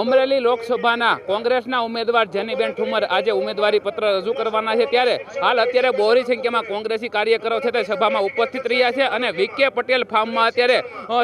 અમરેલી લોકસભાના કોંગ્રેસના ઉમેદવાર જેનીબેન ઠુમર આજે ઉમેદવારી પત્ર રજૂ કરવાના છે ત્યારે હાલ અત્યારે બહોળી સંખ્યામાં કોંગ્રેસી કાર્યકરો છે તે સભામાં ઉપસ્થિત રહ્યા છે અને વિકે પટેલ ફાર્મમાં અત્યારે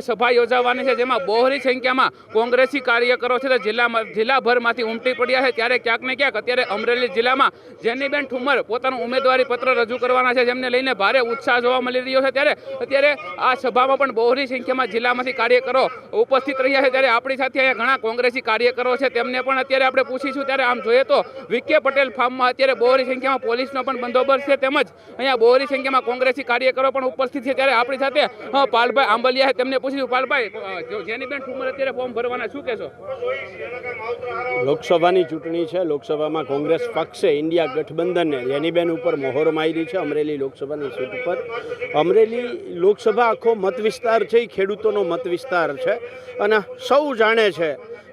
સભા યોજાવાની છે જેમાં બહોળી સંખ્યામાં કોંગ્રેસી કાર્યકરો છે તે જિલ્લામાં જિલ્લાભરમાંથી ઉમટી પડ્યા છે. ત્યારે ક્યાંક ને ક્યાંક અત્યારે અમરેલી જિલ્લામાં જેનીબેન ઠુમર પોતાનું ઉમેદવારી પત્ર રજૂ કરવાના છે જેમને લઈને ભારે ઉત્સાહ જોવા મળી રહ્યો છે. ત્યારે અત્યારે આ સભામાં પણ બહોળી સંખ્યામાં જિલ્લામાંથી કાર્યકરો ઉપસ્થિત રહ્યા છે. ત્યારે આપણી સાથે અહીંયા ઘણા કોંગ્રેસી કાર્યકરો છે, તેમને પણ અત્યારે આપણે પૂછીશું. ત્યારે આમ જોઈએ તો વિકે પટેલ ફાર્મમાં અત્યારે બહોળી સંખ્યામાં પોલીસનો પણ બંદોબસ્ત છે, તેમજ અહીંયા બહોળી સંખ્યામાં કોંગ્રેસી કાર્યકરો પણ ઉપસ્થિત છે. ત્યારે આપણી સાથે પાલભાઈ આંબલિયા તેમને પૂછીશું. પાલભાઈ જેનીબેન ઠુમર અત્યારે ફોર્મ ભરવાના, શું કહેશો? લોકસભાની ચૂંટણી છે, લોકસભામાં કોંગ્રેસ પક્ષે ઇન્ડિયા ગઠબંધનને જેનીબેન ઉપર મોહર મારી છે, અમરેલી લોકસભાની સીટ ઉપર. અમરેલી લોકસભા આખો મત વિસ્તાર છે એ ખેડૂતોનો મત વિસ્તાર છે. અને સૌ જાણે છે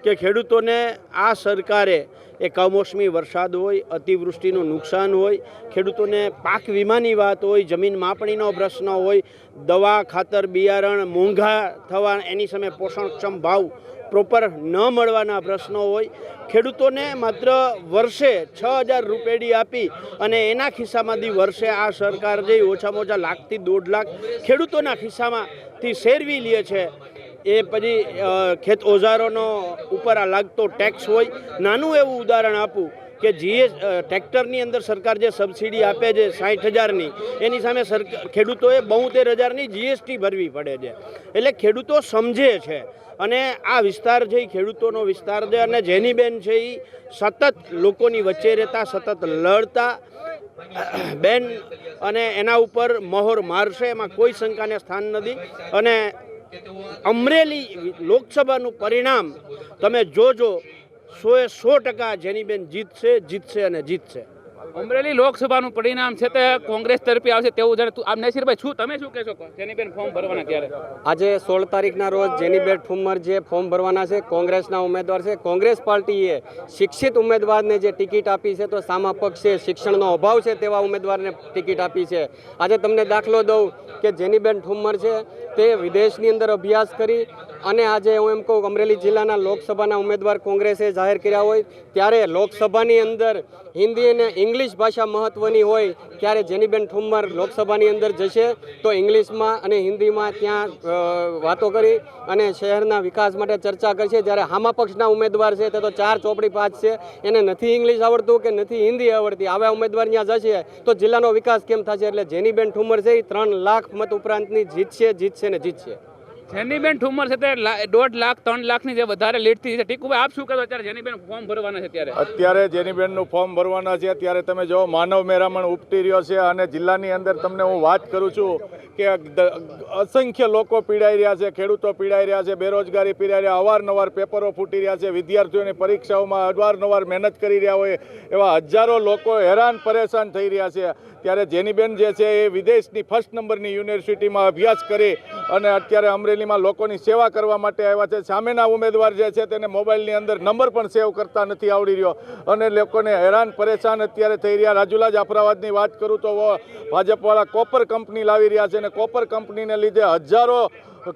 કે ખેડૂતોને આ સરકારે એ કમોસમી વરસાદ હોય, અતિવૃષ્ટિનું નુકસાન હોય, ખેડૂતોને પાક વીમાની વાત હોય, જમીન માપણીનો પ્રશ્ન હોય, દવા, ખાતર, બિયારણ, મોંઘા થવા એની સામે પોષણક્ષમ ભાવ પ્રોપર ન મળવાના પ્રશ્નો હોય, ખેડૂતોને માત્ર વર્ષે છ હજાર રૂપેડી આપી અને એના ખિસ્સામાંથી વર્ષે આ સરકાર જે ઓછામાં ઓછા લાખથી દોઢ લાખ ખેડૂતોના ખિસ્સામાંથી શેરવી લે છે એ પછી ખેત ઓજારોનો ઉપર આ લાગતો ટેક્સ હોય, નાનું એવું ઉદાહરણ આપું કે જીએસ ટ્રેક્ટરની અંદર સરકાર જે સબસિડી આપે છે સાઠ હજારની, એની સામે સરકાર ખેડૂતોએ બોતેર હજારની જીએસટી ભરવી પડે છે. એટલે ખેડૂતો સમજે છે અને આ વિસ્તાર છે એ ખેડૂતોનો વિસ્તાર છે અને જેની બેન છે એ સતત લોકોની વચ્ચે રહેતા, સતત લડતા, બેન અને એના ઉપર મહોર મારશે, એમાં કોઈ શંકાને સ્થાન નથી અને અમરેલી લોકસભાનું પરિણામ તમે જોજો સોએ સો ટકા જેનીબેન જીતશે જીતશે અને જીતશે. અમરેલી લોકસભાનું પરિણામ છે તે કોંગ્રેસ તરફી આવશે તેવું જાણે તું આમ નસીરભાઈ શું તમે શું કહેશો? જેનીબેન ફોર્મ ભરવાના ત્યારે. આજે સોળ તારીખના રોજ જેનીબેન ઠુમ્મર જે ફોર્મ ભરવાના છે કોંગ્રેસના ઉમેદવાર છે. કોંગ્રેસ પાર્ટીએ શિક્ષિત ઉમેદવારને જે ટિકિટ આપી છે તો સામા પક્ષે શિક્ષણનો અભાવ છે તેવા ઉમેદવારને ટિકિટ આપી છે. આજે તમને દાખલો દઉં કે જેનીબેન ઠુમર છે તે વિદેશની અંદર અભ્યાસ કરી અને આજે હું એમ કહું અમરેલી જિલ્લાના લોકસભાના ઉમેદવાર કોંગ્રેસે જાહેર કર્યા હોય, ત્યારે લોકસભાની અંદર હિન્દી અને ઇંગ્લિશ ભાષા મહત્ત્વની હોય, ત્યારે જેનીબેન ઠુમ્મર લોકસભાની અંદર જશે, તો ઇંગ્લિશમાં અને હિન્દીમાં ત્યાં વાતો કરી અને શહેરના વિકાસ માટે ચર્ચા કરશે. જ્યારે હામા પક્ષના ઉમેદવાર છે, તે તો ચાર ચોપડી પાંચ છે. એને નથી ઇંગ્લિશ આવડતું કે નથી હિન્દી આવડતી? આવા ઉમેદવાર ત્યાં જશે, તો જિલ્લાનો વિકાસ કેમ થશે? એટલે જેનીબેન ઠુમ્મર છે, એ ત્રણ લાખ મત ઉપરાંતની જીતશે જીતશે. ને જીતશે જેનીબેન ઠુમર છે તે દોઢ લાખ ત્રણ લાખની જે વધારે લીડથી છે. ટીકુભાઈ આપ શું કહો અત્યારે જેનીબેન ફોર્મ ભરવાના છે ત્યારે અત્યારે જેનીબેનનું ફોર્મ ભરવાના છે. ત્યારે તમે જો માનવ મેરામણ ઉપટી રહ્યો છે અને જિલ્લાની અંદર તમને હું વાત કરું છું કે અસંખ્ય લોકો પીડાઈ રહ્યા છે ખેડૂતો પીડાઈ રહ્યા છે બેરોજગારી પીડાઈ રહ્યા અવારનવાર પેપરો ફૂટી રહ્યા છે વિદ્યાર્થીઓની પરીક્ષાઓમાં અવારનવાર મહેનત કરી રહ્યા હોય એવા હજારો લોકો હેરાન પરેશાન થઈ રહ્યા છે. ત્યારે જેનીબેન જે છે એ વિદેશની ફર્સ્ટ નંબરની યુનિવર્સિટીમાં અભ્યાસ કરી અને અત્યારે અમરેલીમાં લોકોની સેવા કરવા માટે આવ્યા છે. સામેના ઉમેદવાર જે છે તેને મોબાઈલની અંદર નંબર પણ સેવ કરતા નથી આવડી રહ્યો. અને લોકોને હેરાન, પરેશાન અત્યારે થઈ રહ્યા. રાજુલા જાફરાબાદની વાત કરું તો ભાજપવાળા કોપર કંપની લાવી રહ્યા છે અને કોપર કંપનીને લીધે હજારો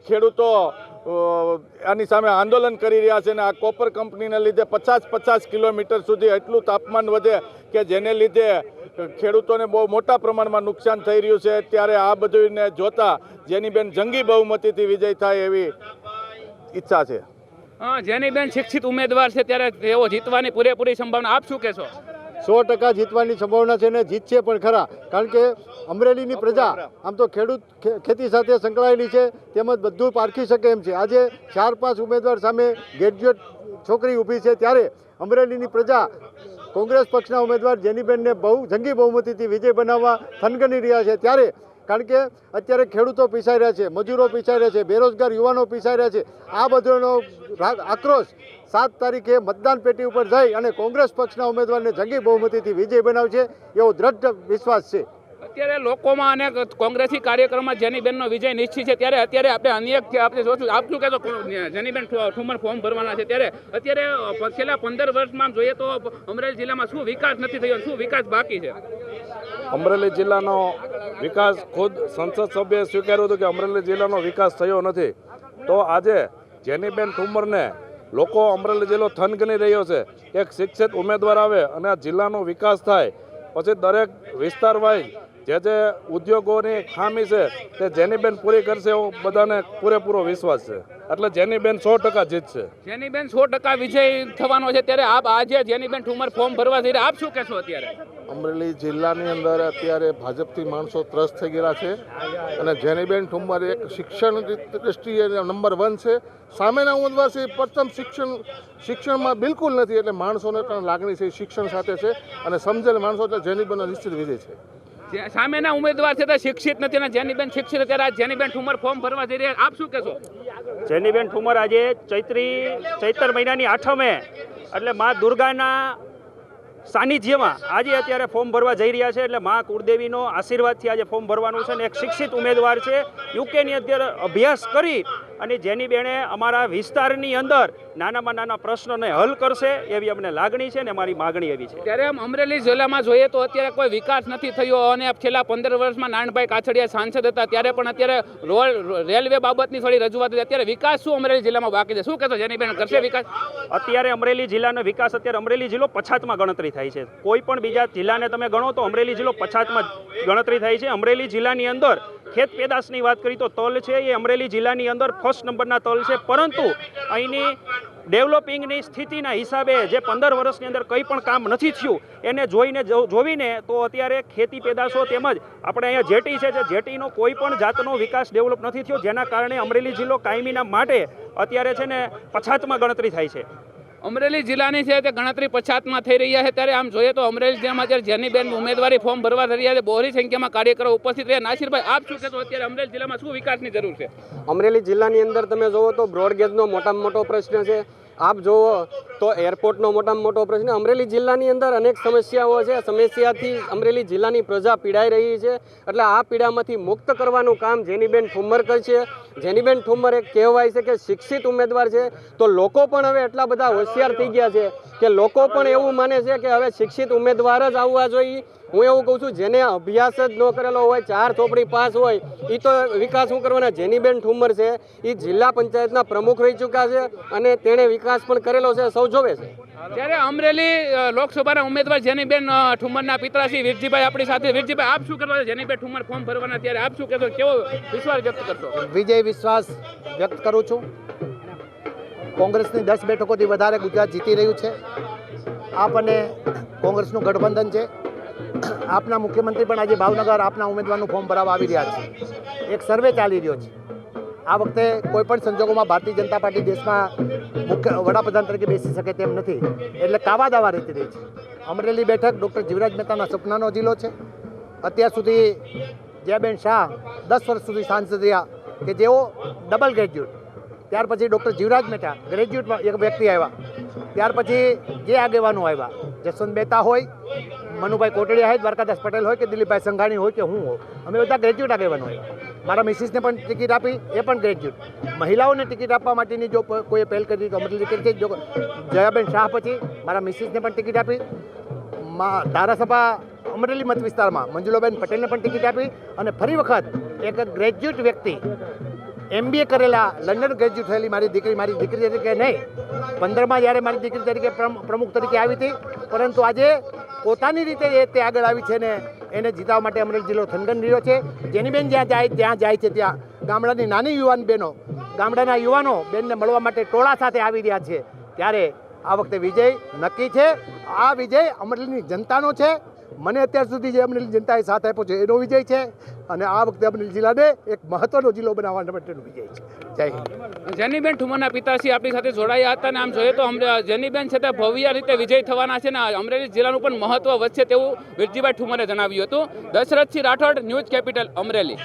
ખેડૂતો આની સામે આંદોલન કરી રહ્યા છે અને આ કોપર કંપનીને લીધે પચાસ પચાસ કિલોમીટર સુધી એટલું તાપમાન વધે કે જેને લીધે ખેડૂતોને બહુ મોટા પ્રમાણમાં નુકસાન થઈ રહ્યું છે. ત્યારે આ બધુંને જોતા જેનીબેન જંગી બહુમતીથી વિજય થાય એવી ઈચ્છા છે. હા જેનીબેન શિક્ષિત ઉમેદવાર છે ત્યારે તેઓ જીતવાની પૂરેપૂરી સંભાવના. આપ શું કહેશો? સો ટકા જીતવાની સંભાવના છે ને જીતશે પણ ખરા. કારણ કે અમરેલીની પ્રજા આમ તો ખેડૂત ખે- ખેતી સાથે સંકળાયેલી છે તેમજ બધું પારખી શકે એમ છે. આજે ચાર પાંચ ઉમેદવાર સામે ગ્રેજ્યુએટ છોકરી ઊભી છે. ત્યારે અમરેલીની પ્રજા કોંગ્રેસ પક્ષના ઉમેદવાર જેનીબેનને બહુ જંગી બહુમતીથી વિજય બનાવવા થનગની રહ્યા છે. ત્યારે કારણ કે અત્યારે ખેડૂતો પીસાઈ રહ્યા છે, મજૂરો પીસાઈ રહ્યા છે, બેરોજગાર યુવાનો પીસાઈ રહ્યા છે. આ બધોનો આક્રોશ સાત તારીખે મતદાન પેટી ઉપર જઈ અને કોંગ્રેસ પક્ષના ઉમેદવારને જંગી બહુમતીથી વિજય બનાવશે એવો દ્રઢ વિશ્વાસ છે. અત્યારે લોકોમાં અને કોંગ્રેસી કાર્યક્રમમાં જેનીબેનનો વિજય નિશ્ચિત છે, ત્યારે અત્યારે આપણે અનેક આપણે જોશું, આપ શું કહેશો? જેનીબેન ઠુમર ફોર્મ ભરવાના છે, ત્યારે અત્યારે છેલ્લા પંદર વર્ષમાં જોઈએ તો અમરેલી જિલ્લામાં શું વિકાસ નથી થયો શું વિકાસ બાકી છે? અમરેલી જિલ્લાનો વિકાસ ખુદ સંસદ સભ્યએ સ્વીકાર્યું હતું કે અમરેલી જિલ્લાનો વિકાસ થયો નથી. તો આજે જેનીબેન ઠુમરને લોકો અમરેલી જિલ્લો થન ગણી રહ્યો છે, એક શિક્ષિત ઉમેદવાર આવે અને આ જિલ્લાનો વિકાસ થાય, પછી દરેક વિસ્તાર વાઇઝ જે જે ઉદ્યોગોની ખામી છે તે જેનીબેન પૂરી કરશે એવો બધાને પૂરેપૂરો વિશ્વાસ છે. એટલે જેનીબેન સો ટકા જીતશે જેનીબેન સો ટકા વિજય થવાનો છે ત્યારે આપ આજે જેનીબેન ઠુમર ફોર્મ ભરવા જઈ આપ શું કહેશો અત્યારે? અમરેલી જિલ્લાની અંદર અત્યારે ભાજપથી માણસો ત્રસ્ત થઈ ગયેલા છે અને જેનીબેન ઠુમર એક શિક્ષણ દ્રષ્ટિએ નંબર વન છે. સામેના ઉમેદવાર છે પ્રથમ શિક્ષણ શિક્ષણમાં બિલકુલ નથી એટલે માણસોને પણ લાગણી છે શિક્ષણ સાથે છે અને સમજેલ માણસો એટલે જેનીબેનનો નિશ્ચિત વિજય છે. સામેના ઉમેદવાર છે તે શિક્ષિત નથી અને જેનીબેન શિક્ષિત અત્યારે આ જેનીબેન ઠુમર ફોર્મ ભરવા જઈ રહ્યા આપ શું કહેશો? જેનીબેન ઠુમર આજે ચૈત્રી, ચૈતર મહિનાની આઠમે, એટલે મા દુર્ગાના સાનિધ્યમાં આજે અત્યારે ફોર્મ ભરવા જઈ રહ્યા છે. એટલે મા કુળદેવીનો આશીર્વાદથી આજે ફોર્મ ભરવાનું છે અને એક શિક્ષિત ઉમેદવાર છે. યુકેની અત્યારે અભ્યાસ કરી અને જેની બેણે અમારા વિસ્તારની અંદર નાનામાં નાના પ્રશ્નોને હલ કરશે એવી અમને લાગણી છે ને અમારી માગણી એવી છે. ત્યારે આમ અમરેલી જિલ્લામાં જોઈએ તો અત્યારે કોઈ વિકાસ નથી થયો અને છેલ્લા પંદર વર્ષમાં નાનભાઈ કાછડિયા સાંસદ હતા ત્યારે પણ અત્યારે રોડ રેલવે બાબતની થોડી રજૂઆત હતી. અત્યારે વિકાસ શું અમરેલી જિલ્લામાં બાકી છે? શું કહેશો? જેનીબેન કરશે વિકાસ? અત્યારે અમરેલી જિલ્લાનો વિકાસ અત્યારે અમરેલી જિલ્લો પછાતમાં ગણતરી થાય છે. કોઈ પણ બીજા જિલ્લાને તમે ગણો તો અમરેલી જિલ્લો પછાતમાં ગણતરી થાય છે. અમરેલી જિલ્લાની અંદર ખેત પેદાશની વાત કરી તો તલ છે એ અમરેલી જિલ્લાની અંદર ફર્સ્ટ નંબરના તલ છે. પરંતુ અહીંની ડેવલપિંગની સ્થિતિના હિસાબે જે પંદર વર્ષની અંદર કંઈ પણ કામ નથી થયું, એને જોઈને જોવીને તો અત્યારે ખેતી પેદાશો તેમજ આપણે અહીંયા જેટી છે, જે જેટીનો કોઈ પણ જાતનો વિકાસ ડેવલપ નથી થયો, જેના કારણે અમરેલી જિલ્લો કાયમીના માટે અત્યારે છે ને પછાતમાં ગણતરી થાય છે. અમરેલી જિલ્લાની છે તે ગણતરી પછાતમાં થઈ રહ્યા છે. ત્યારે આમ જોઈએ તો અમરેલી જિલ્લામાં જ્યારે જેનીબેન ઉમેદવારી ફોર્મ ભરવા થઈ રહ્યા છે, બહોળી સંખ્યામાં કાર્યકરો ઉપસ્થિત રહ્યા. નાસિરભાઈ, આપ શું કહેશો? અત્યારે અમરેલી જિલ્લામાં શું વિકાસની જરૂર છે? અમરેલી જિલ્લાની અંદર તમે જુઓ તો બ્રોડગેજનો મોટામાં મોટો પ્રશ્ન છે. આપ જુઓ તો એરપોર્ટનો મોટામાં મોટો પ્રશ્ન અમરેલી જિલ્લાની અંદર અનેક સમસ્યાઓ છે. સમસ્યાથી અમરેલી જિલ્લાની પ્રજા પીડાઈ રહી છે. એટલે આ પીડામાંથી મુક્ત કરવાનું કામ જેનીબેન ઠુમ્મર કરશે. જેનીબેન ઠુમ્મર એક કહેવાય છે કે શિક્ષિત ઉમેદવાર છે. તો લોકો પણ હવે એટલા બધા હોશિયાર થઈ ગયા છે કે લોકો પણ એવું માને છે કે હવે શિક્ષિત ઉમેદવાર જ આવવા જોઈએ. હું એવું કહું છું જેને અભ્યાસ જ ન કરેલો હોય ચાર ચોપડી પાસ હોય એ તો વિકાસ શું કરવાના? જેનીબેન ઠુમ્મર છે એ જિલ્લા પંચાયતના પ્રમુખ રહી ચૂક્યા છે અને તેણે વિકાસ પણ કરેલો છે સૌ જોવે છે. ત્યારે અમરેલી લોકસભાના ઉમેદવાર જેનીબેન ઠુમરના પિતાશ્રી વીરજીભાઈ આપણી સાથે. વીરજીભાઈ આપ શું કરવા જેનીબેન ઠુમર ફોર્મ ભરવાના ત્યારે આપ શું કહેશો? કેવો વિશ્વાસ વ્યક્ત કરશો? વિજય વિશ્વાસ વ્યક્ત કરું છું. કોંગ્રેસની દસ બેઠકોથી વધારે ગુજરાત જીતી રહ્યું છે. આપ અને કોંગ્રેસનું ગઠબંધન છે. આપના મુખ્યમંત્રી પણ આજે ભાવનગર આપના ઉમેદવારનું ફોર્મ ભરાવા આવી રહ્યા છે. એક સર્વે ચાલી રહ્યો છે. આ વખતે કોઈ પણ સંજોગોમાં ભારતીય જનતા પાર્ટી દેશમાં મુખ્ય વડાપ્રધાન તરીકે બેસી શકે તેમ નથી. એટલે કાવા દાવા રીતે રહી છે. અમરેલી બેઠક ડૉક્ટર જીવરાજ મહેતાના સપનાનો જિલ્લો છે. અત્યાર સુધી જયાબેન શાહ દસ વર્ષ સુધી સાંસદ રહ્યા કે જેઓ ડબલ ગ્રેજ્યુએટ ત્યાર પછી ડૉક્ટર જીવરાજ મહેતા ગ્રેજ્યુએટમાં એક વ્યક્તિ આવ્યા. ત્યાર પછી જે આગેવાનો આવ્યા, જસવંત મહેતા હોય મનુભાઈ કોટડિયા હોય દ્વારકાદાસ પટેલ હોય કે દિલીપભાઈ સંઘાણી હોય કે હું હોઉં અમે બધા ગ્રેજ્યુએટ આગેવાન હોય. મારા મિસિસને પણ ટિકિટ આપી, એ પણ ગ્રેજ્યુએટ. મહિલાઓને ટિકિટ આપવા માટેની જો કોઈએ પહેલ કરી તો અમરેલી ટિકિટ જો. જયાબેન શાહ પછી મારા મિસિસને પણ ટિકિટ આપી. ધારાસભા અમરેલી મત વિસ્તારમાં મંજુલાબેન પટેલને પણ ટિકિટ આપી અને ફરી વખત એક ગ્રેજ્યુએટ વ્યક્તિ, એમબીએ કરેલા, લંડન ગ્રેજ્યુએટ થયેલી મારી દીકરી મારી દીકરી તરીકે નહીં, પંદરમાં જ્યારે મારી દીકરી તરીકે પ્રમ- પ્રમુખ તરીકે આવી હતી, પરંતુ આજે પોતાની રીતે એ તે આગળ આવી છે ને એને જીતાવવા માટે અમરેલી જિલ્લો થનગન રહ્યો છે. જેની બેન જ્યાં જાય, ત્યાં જાય છે ત્યાં. ગામડાની નાની યુવાન બહેનો ગામડાના યુવાનો બેનને મળવા માટે ટોળા સાથે આવી રહ્યા છે. ત્યારે આ વખતે વિજય નક્કી છે. આ વિજય અમરેલીની જનતાનો છે. મને અત્યાર સુધી જે અમરેલી જનતાએ સાથ આપ્યો છે, એનો વિજય છે અને આ વખતે અમરેલી જિલ્લાને એક મહત્વનો જિલ્લો બનાવવા માટેનો વિજય છે. જય હિન્દ. જેનીબેન ઠુમરના પિતાશ્રી આપણી સાથે જોડાયા હતા અને આમ જોઈએ તો જેનીબેન છે તે ભવ્ય રીતે વિજય થવાના છે ને અમરેલી જિલ્લાનું પણ મહત્વ વધશે તેવું વિરજીભાઈ ઠુમરે જણાવ્યું હતું. Dashrathsinh Rathod, news capital Amreli.